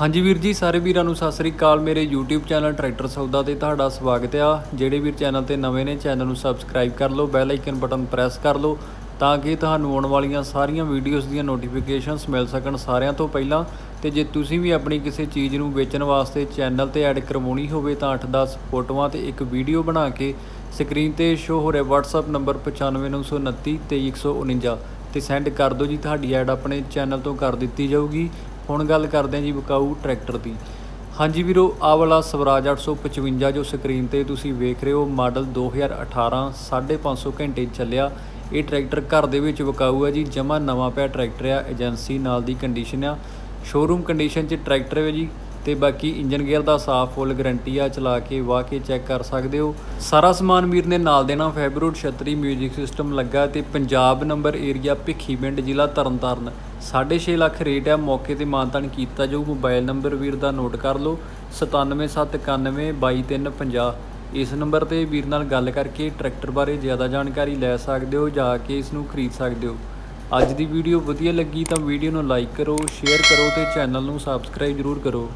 ਹਾਂਜੀ ਵੀਰ ਜੀ, ਸਾਰੇ ਵੀਰਾਂ ਨੂੰ ਸਤਿ ਸ੍ਰੀ ਅਕਾਲ। ਮੇਰੇ YouTube ਚੈਨਲ ਟਰੈਕਟਰ ਸੌਦਾ ਤੇ ਤੁਹਾਡਾ ਸਵਾਗਤ ਆ। ਜਿਹੜੇ ਵੀਰ ਚੈਨਲ ਤੇ ਨਵੇਂ ਨੇ, ਚੈਨਲ ਨੂੰ ਸਬਸਕ੍ਰਾਈਬ ਕਰ ਲਓ, ਬੈਲ ਆਈਕਨ ਬਟਨ ਪ੍ਰੈਸ ਕਰ ਲਓ, ਤਾਂ ਕਿ ਤੁਹਾਨੂੰ ਆਉਣ ਵਾਲੀਆਂ ਸਾਰੀਆਂ ਵੀਡੀਓਜ਼ ਦੀਆਂ ਨੋਟੀਫਿਕੇਸ਼ਨਸ ਮਿਲ ਸਕਣ ਸਾਰਿਆਂ ਤੋਂ ਪਹਿਲਾਂ। ਤੇ ਜੇ ਤੁਸੀਂ ਵੀ ਆਪਣੀ ਕਿਸੇ ਚੀਜ਼ ਨੂੰ ਵੇਚਣ ਵਾਸਤੇ ਚੈਨਲ ਤੇ ਐਡ ਕਰਵਾਉਣੀ ਹੋਵੇ, ਤਾਂ 8-10 ਫੋਟੋਆਂ ਤੇ ਇੱਕ ਵੀਡੀਓ ਬਣਾ ਕੇ ਸਕਰੀਨ ਤੇ ਸ਼ੋ ਹੋ ਰਿਹਾ WhatsApp ਨੰਬਰ 95929 23149 ਤੇ ਸੈਂਡ ਕਰ ਦਿਓ ਜੀ। ਤੁਹਾਡੀ ਐਡ ਆਪਣੇ ਚੈਨਲ ਤੋਂ ਕਰ ਦਿੱਤੀ ਜਾਊਗੀ। ਹੁਣ ਗੱਲ ਕਰਦੇ ਹਾਂ ਜੀ ਵਿਕਾਊ ਟਰੈਕਟਰ ਦੀ। ਹਾਂਜੀ ਵੀਰੋ, ਆਹ ਵਾਲਾ ਸਵਰਾਜ 855 ਜੋ ਸਕਰੀਨ ਤੇ ਤੁਸੀਂ ਵੇਖ ਰਹੇ ਹੋ, ਮਾਡਲ 2018 550 ਘੰਟੇ 'ਚ ਚੱਲਿਆ। ਇਹ ਟਰੈਕਟਰ ਘਰ ਦੇ ਵਿੱਚ ਵਿਕਾਊ ਹੈ ਜੀ, ਜਮਾ ਨਵਾਂ ਪਿਆ ਟਰੈਕਟਰ ਆ, ਏਜੰਸੀ ਨਾਲ ਦੀ ਕੰਡੀਸ਼ਨ ਆ। ਸ਼ੋਰੂਮ ਕੰਡੀਸ਼ਨ 'ਚ ਟਰੈਕਟਰ ਹੈ ਜੀ। ਤੇ ਬਾਕੀ ਇੰਜਨ ਗੇਅਰ ਦਾ ਸਾਫ਼ ਫੁੱਲ ਗਾਰੰਟੀ ਆ, ਚਲਾ ਕੇ, ਵਾਹ ਕੇ ਚੈੱਕ ਕਰ ਸਕਦੇ ਹੋ। ਸਾਰਾ ਸਮਾਨ ਵੀਰ ਨੇ ਨਾਲ ਦੇਣਾ ਫੈਬਰੂਟ 36 ਮਿਊਜ਼ਿਕ ਸਿਸਟਮ ਲੱਗਾ ਤੇ ਪੰਜਾਬ ਨੰਬਰ ਏਰੀਆ ਭਿੱਖੀ ਪਿੰਡ ਜ਼ਿਲ੍ਹਾ ਤਰਨਤਾਰਨ। 6.5 ਲੱਖ ਰੇਟ ਆ, ਮੌਕੇ ਤੇ ਮਾਨਤਾਨ ਕੀਤਾ ਜਾਊ। ਮੋਬਾਈਲ ਨੰਬਰ ਵੀਰ ਦਾ ਨੋਟ ਕਰ ਲਓ 9779922350 ਇਸ ਨੰਬਰ ਤੇ ਵੀਰ ਨਾਲ ਗੱਲ ਕਰਕੇ ਟਰੈਕਟਰ ਬਾਰੇ ਜ਼ਿਆਦਾ ਜਾਣਕਾਰੀ ਲੈ ਸਕਦੇ ਹੋ, ਜਾ ਕੇ ਇਸ ਨੂੰ ਖਰੀਦ ਸਕਦੇ ਹੋ। ਅੱਜ ਦੀ ਵੀਡੀਓ ਵਧੀਆ ਲੱਗੀ ਤਾਂ ਵੀਡੀਓ ਨੂੰ ਲਾਈਕ ਕਰੋ ਸ਼ੇਅਰ ਕਰੋ ਤੇ ਚੈਨਲ ਨੂੰ ਸਬਸਕ੍ਰਾਈਬ ਜ਼ਰੂਰ ਕਰੋ।